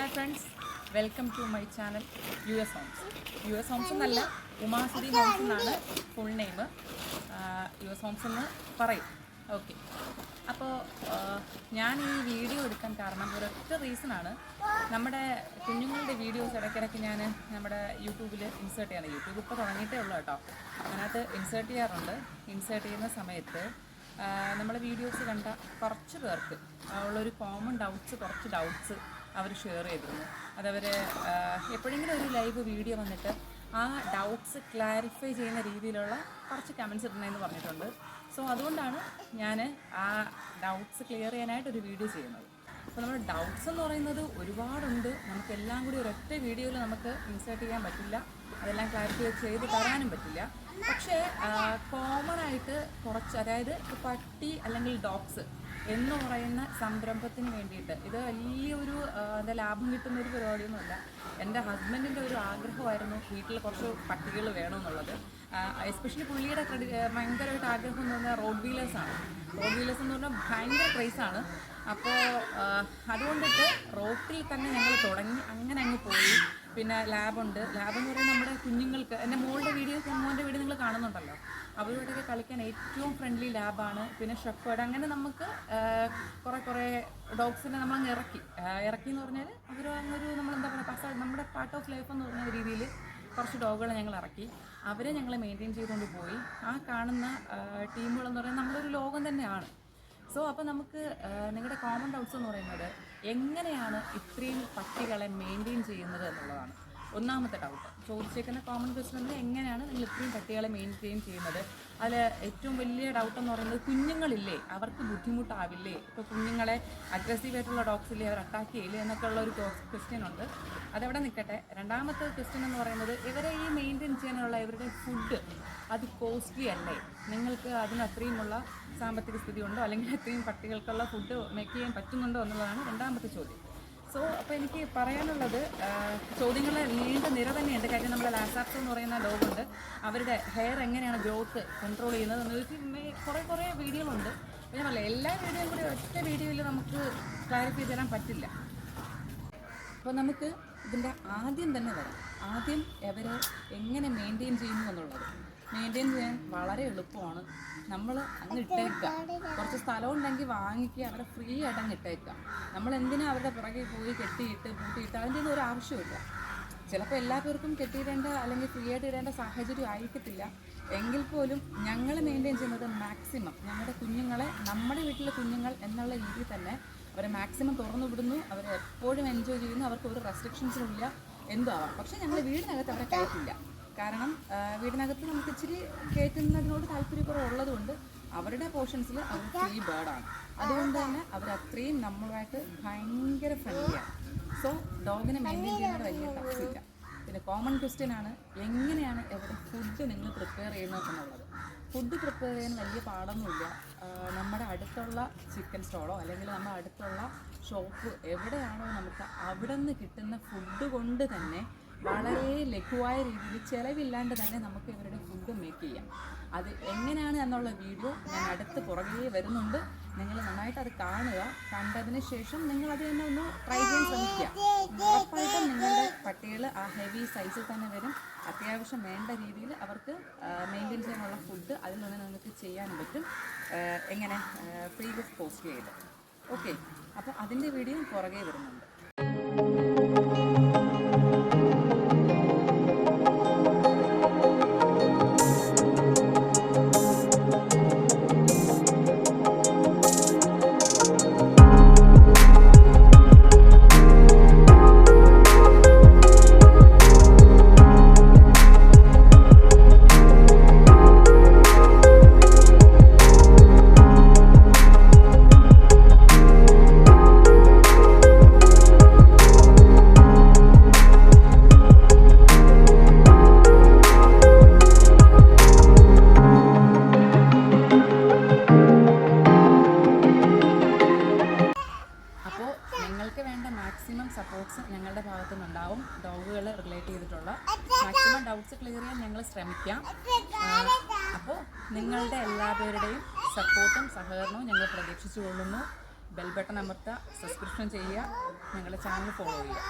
Hi friends welcome to my channel U S homes U S homes എന്നല്ല Umasuri homes എന്നാണ് full name U S homes എന്ന് പറയും. Okay അപ്പോൾ ഞാൻ ഈ വീഡിയോ എടുക്കാൻ കാരണം ഒരൊറ്റ റീസണാണ് നമ്മുടെ കുഞ്ഞുങ്ങളുടെ വീഡിയോസ് ഇടയ്ക്കിടയ്ക്ക് ഞാൻ നമ്മുടെ യൂട്യൂബിൽ ഇൻസേർട്ട് ചെയ്യാറ് യൂട്യൂബ് ഇപ്പോൾ തുടങ്ങിയിട്ടേ ഉള്ളൂ കേട്ടോ. അതിനകത്ത് ഇൻസേർട്ട് ചെയ്യാറുണ്ട്. ഇൻസേർട്ട് ചെയ്യുന്ന സമയത്ത് നമ്മൾ വീഡിയോസ് കണ്ട കുറച്ച് പേർക്ക് ഉള്ളൊരു കോമൺ ഡൗട്ട്സ് കുറച്ച് ഡൗട്ട്സ് അവർ ഷെയർ ചെയ്തിരുന്നു. അതവർ എപ്പോഴെങ്കിലും ഒരു ലൈവ് വീഡിയോ വന്നിട്ട് ആ ഡൗട്ട്സ് ക്ലാരിഫൈ ചെയ്യുന്ന രീതിയിലുള്ള കുറച്ച് കമൻസ് ഇടണമെന്ന് പറഞ്ഞിട്ടുണ്ട്. സോ അതുകൊണ്ടാണ് ഞാൻ ആ ഡൗട്ട്സ് ക്ലിയർ ചെയ്യാനായിട്ട് ഒരു വീഡിയോ ചെയ്യുന്നത്. അപ്പോൾ നമ്മുടെ ഡൗട്ട്സ് എന്ന് പറയുന്നത് ഒരുപാടുണ്ട്. നമുക്കെല്ലാം കൂടി ഒരൊറ്റ വീഡിയോയിൽ നമുക്ക് ഇൻസേർട്ട് ചെയ്യാൻ പറ്റില്ല. അതെല്ലാം ക്ലാരിഫൈ ചെയ്ത് തരാനും പറ്റില്ല. പക്ഷേ കോമൺ ആയിട്ട് കുറച്ച് അതായത് പട്ടി അല്ലെങ്കിൽ ഡോഗ്സ് എന്ന് പറയുന്ന സംരംഭത്തിന് വേണ്ടിയിട്ട് ഇത് വലിയൊരു എന്താ ലാഭം കിട്ടുന്ന ഒരു പരിപാടിയൊന്നുമല്ല. എന്റെ ഹസ്ബൻഡിന്റെ ഒരു ആഗ്രഹമായിരുന്നു വീട്ടിൽ കുറച്ച് പട്ടികൾ വേണമെന്നുള്ളത്. എസ്പെഷ്യലി പുള്ളിയുടെ ക്രെഡി ഭയങ്കരമായിട്ട് ആഗ്രഹം എന്ന് പറഞ്ഞാൽ റോഡ് വീലേഴ്സാണ് റോഡ് വീലേഴ്സ് എന്ന് പറഞ്ഞാൽ ഭയങ്കര ക്രൈസാണ് അപ്പോൾ അതുകൊണ്ടിട്ട് റോട്ടിൽ തന്നെ ഞങ്ങൾ തുടങ്ങി. അങ്ങനെ അങ്ങ് പോയി. പിന്നെ ലാബുണ്ട്. ലാബ് എന്ന് പറയുന്നത് നമ്മുടെ കുഞ്ഞുങ്ങൾക്ക് എന്റെ മോളുടെ വീഡിയോ മോന്റെ വീഡിയോ നിങ്ങൾ കാണുന്നുണ്ടല്ലോ? അവരോടൊക്കെ കളിക്കാൻ ഏറ്റവും ഫ്രണ്ട്ലി ലാബാണ്. പിന്നെ ഷെഫേർഡ് അങ്ങനെ നമുക്ക് കുറേ കുറേ ഡോഗ്സിനെ നമ്മൾ അങ്ങ് ഇറക്കി. ഇറക്കി എന്ന് പറഞ്ഞാൽ അവർ അങ്ങൊരു നമ്മൾ എന്താ പറയുക പസ നമ്മുടെ പാർട്ട് ഓഫ് ലൈഫ് എന്ന് പറഞ്ഞ രീതിയിൽ കുറച്ച് ഡോഗുകളെ ഞങ്ങൾ ഇറക്കി. അവരെ ഞങ്ങൾ മെയിന്റെയിൻ ചെയ്തുകൊണ്ട് പോയി. ആ കാണുന്ന ടീമുകളെന്ന് പറയുന്നത് നമ്മളൊരു ലോകം തന്നെയാണ്. സോ അപ്പോൾ നമുക്ക് നിങ്ങളുടെ കോമൺ ഡൗട്ട്സ് എന്ന് പറയുന്നത് എങ്ങനെയാണ് ഇത്രയും പട്ടികളെ മെയിന്റെയിൻ ചെയ്യുന്നത് എന്നുള്ളതാണ്. ഒന്നാമത്തെ ഡൗട്ട് ചോദിച്ചേക്കുന്ന കോമൺ ക്വസ്റ്റൻ എങ്ങനെയാണ് നിങ്ങൾ ഇത്രയും പട്ടികളെ മെയിന്റെയിൻ ചെയ്യുന്നത്? അതിൽ ഏറ്റവും വലിയ ഡൗട്ട് എന്ന് പറയുന്നത് കുഞ്ഞുങ്ങളില്ലേ? അവർക്ക് ബുദ്ധിമുട്ടാവില്ലേ? ഇപ്പോൾ കുഞ്ഞുങ്ങളെ അഗ്രസീവ് ആയിട്ടുള്ള ഡോഗ്സ് ഇല്ലേ? അവർ അറ്റാക്ക് ചെയ്യില്ലേ എന്നൊക്കെ ഉള്ള ഒരു ക്വസ്റ്റ്യൻ ഉണ്ട്. അതവിടെ നിൽക്കട്ടെ രണ്ടാമത്തെ ക്വസ്റ്റ്യൻ എന്ന് പറയുന്നത് ഇവരെ ഈ മെയിന്റെയിൻ ചെയ്യാനുള്ള ഇവരുടെ ഫുഡ് അത് കോസ്റ്റ്ലി അല്ലേ? നിങ്ങൾക്ക് അതിന് അത്രയുമുള്ള സാമ്പത്തിക സ്ഥിതി ഉണ്ടോ? അല്ലെങ്കിൽ അത്രയും പട്ടികൾക്കുള്ള ഫുഡ് മേക്ക് ചെയ്യാൻ പറ്റുന്നുണ്ടോ എന്നുള്ളതാണ് രണ്ടാമത്തെ ചോദ്യം. സോ അപ്പോൾ എനിക്ക് പറയാനുള്ളത് ചോദ്യങ്ങൾ നീണ്ട നിര തന്നെയുണ്ട്. കാര്യം നമ്മുടെ ലാസാപ്സ് എന്ന് പറയുന്ന ഡോഗുണ്ട് അവരുടെ ഹെയർ എങ്ങനെയാണ് ഗ്രോത്ത് കൺട്രോൾ ചെയ്യുന്നത് എന്ന് ചോദിച്ചാൽ കുറേ കുറേ വീഡിയോകളുണ്ട്. ഞാൻ പറയാം എല്ലാ വീഡിയോയും കൂടി ഒറ്റ വീഡിയോയിൽ നമുക്ക് ക്ലാരിഫൈ തരാൻ പറ്റില്ല. അപ്പോൾ നമുക്ക് ഇതിന്റെ ആദ്യം തന്നെ വരാം. ആദ്യം അവരെ എങ്ങനെ മെയിന്റെയിൻ ചെയ്യുന്നു എന്നുള്ളത്. മെയിന്റെയിൻ ചെയ്യാൻ വളരെ എളുപ്പമാണ്. നമ്മൾ അങ്ങ് ഇട്ടേക്കുക. കുറച്ച് സ്ഥലം ഉണ്ടെങ്കിൽ വാങ്ങിക്കുക അവരെ ഫ്രീ ആയിട്ട് അങ്ങ് ഇട്ടേക്കുക. നമ്മൾ എന്തിനാ അവരുടെ പുറകെ പോയി കെട്ടിയിട്ട് പൂട്ടിയിട്ട്? അതിന്റെ ഒന്നും ഒരു ആവശ്യമില്ല ചിലപ്പോൾ എല്ലാ പേർക്കും കെട്ടിയിടേണ്ട അല്ലെങ്കിൽ ഫ്രീ ആയിട്ട് ഇടേണ്ട സാഹചര്യം ആയിരിക്കത്തില്ല. എങ്കിൽ പോലും ഞങ്ങൾ മെയിന്റെയിൻ ചെയ്യുന്നത് മാക്സിമം ഞങ്ങളുടെ കുഞ്ഞുങ്ങളെ നമ്മുടെ വീട്ടിലെ കുഞ്ഞുങ്ങൾ എന്നുള്ള രീതിയിൽ തന്നെ അവരെ മാക്സിമം തുറന്നു വിടുന്നു. അവരെ എപ്പോഴും എൻജോയ് ചെയ്യുന്നു. അവർക്ക് ഒരു റെസ്ട്രിക്ഷൻസും ഇല്ല. എന്തോ ആവാം. പക്ഷേ ഞങ്ങൾ വീടിനകത്ത് അവരെ കയറ്റില്ല. കാരണം വീടിനകത്ത് നമുക്ക് ഇച്ചിരി കയറ്റുന്നതിനോട് താല്പര്യക്കുറവുള്ളത് കൊണ്ട് അവരുടെ പോർഷൻസിൽ അവർ ഫ്രീ ബേർഡാണ് അതുകൊണ്ട് തന്നെ അവർ അത്രയും നമ്മളുമായിട്ട് ഭയങ്കര ഫ്രണ്ട്ലിയാണ് സോ ഡോഗിനെ മെയിന്റെയിൻ ചെയ്യുന്നത് വലിയ ടഫ് പിന്നെ കോമൺ ക്വസ്റ്റ്യൻ ആണ് എങ്ങനെയാണ് എവിടെ ഫുഡ് നിങ്ങൾ പ്രിപ്പയർ ചെയ്യുന്നത് എന്നുള്ളത്. ഫുഡ് പ്രിപ്പയർ ചെയ്യാൻ വലിയ പാടൊന്നുമില്ല. നമ്മുടെ അടുത്തുള്ള ചിക്കൻ സ്റ്റോളോ അല്ലെങ്കിൽ നമ്മുടെ അടുത്തുള്ള ഷോപ്പ് എവിടെയാണോ നമുക്ക് അവിടെ നിന്ന് കിട്ടുന്ന ഫുഡ് കൊണ്ട് തന്നെ വളരെ ലഘുവായ രീതിയിൽ ചിലവില്ലാണ്ട് തന്നെ നമുക്ക് ഇവരുടെ ഫുഡ് മേക്ക് ചെയ്യാം. അത് എങ്ങനെയാണ് എന്നുള്ള വീഡിയോ ഞാൻ അടുത്ത് പുറകെ വരുന്നുണ്ട്. നിങ്ങൾ നന്നായിട്ട് അത് കാണുക. കണ്ടതിന് ശേഷം നിങ്ങൾ അത് തന്നെ ഒന്ന് ട്രൈ ചെയ്യാൻ ശ്രമിക്കുക. ഉറപ്പായിട്ടും നിങ്ങളുടെ പട്ടികൾ ആ ഹെവി സൈസിൽ തന്നെ വരും. അത്യാവശ്യം വേണ്ട രീതിയിൽ അവർക്ക് മെയിന്റെയിൻ ചെയ്യാനുള്ള ഫുഡ് അതിൽ നിന്ന് നിങ്ങൾക്ക് ചെയ്യാൻ പറ്റും. എങ്ങനെ? ഫ്രീ വിത്ത് പോസ്റ്റ് ചെയ്ത്. ഓക്കെ അപ്പോൾ അതിന്റെ വീഡിയോ പുറകെ വരുന്നുണ്ട്. അപ്പോൾ നിങ്ങൾക്ക് വേണ്ട മാക്സിമം സപ്പോർട്ട്സ് ഞങ്ങളുടെ ഭാഗത്തു നിന്നുണ്ടാവും ഡോഗുകൾ റിലേറ്റ് ചെയ്തിട്ടുള്ള മാക്സിമം ഡൗട്ട്സ് ക്ലിയർ ചെയ്യാൻ ഞങ്ങൾ ശ്രമിക്കാം. അപ്പോൾ നിങ്ങളുടെ എല്ലാവരുടെയും സപ്പോർട്ടും സഹകരണവും ഞങ്ങൾ പ്രതീക്ഷിച്ചു കൊള്ളുന്നു ബെൽ ബട്ടൺ സബ്സ്ക്രിപ്ഷൻ ചെയ്യുക ഞങ്ങളുടെ ചാനൽ ഫോളോ ചെയ്യുക.